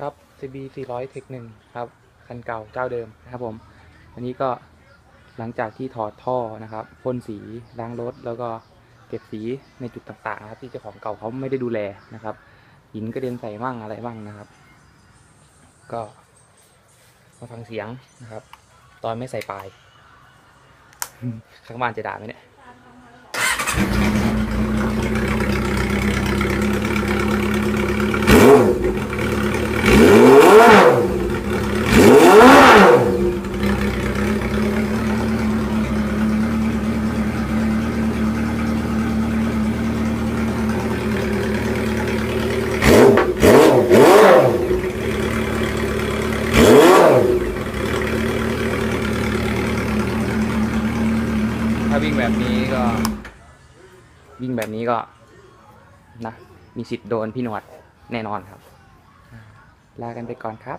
ครับ CB 400 Tech 1ครับ คันเก่าเจ้าเดิมนะครับผม อันนี้ก็หลังจากที่ถอดท่อนะครับพ่นสีล้างรถแล้วก็เก็บสีในจุดต่างๆนะครับที่เจ้าของเก่าเขาไม่ได้ดูแลนะครับ หินกระเด็นใส่มั่งอะไรบ้างนะครับ ก็มาฟังเสียงนะครับ ตอนไม่ใส่ปลาย ข้างบ้านจะด่าไหมเนี่ย ถ้าวิ่งแบบนี้ก็ วิ่งแบบนี้ก็นะมีสิทธิ์โดนพี่หนวดแน่นอนครับ ลากันไปก่อนครับ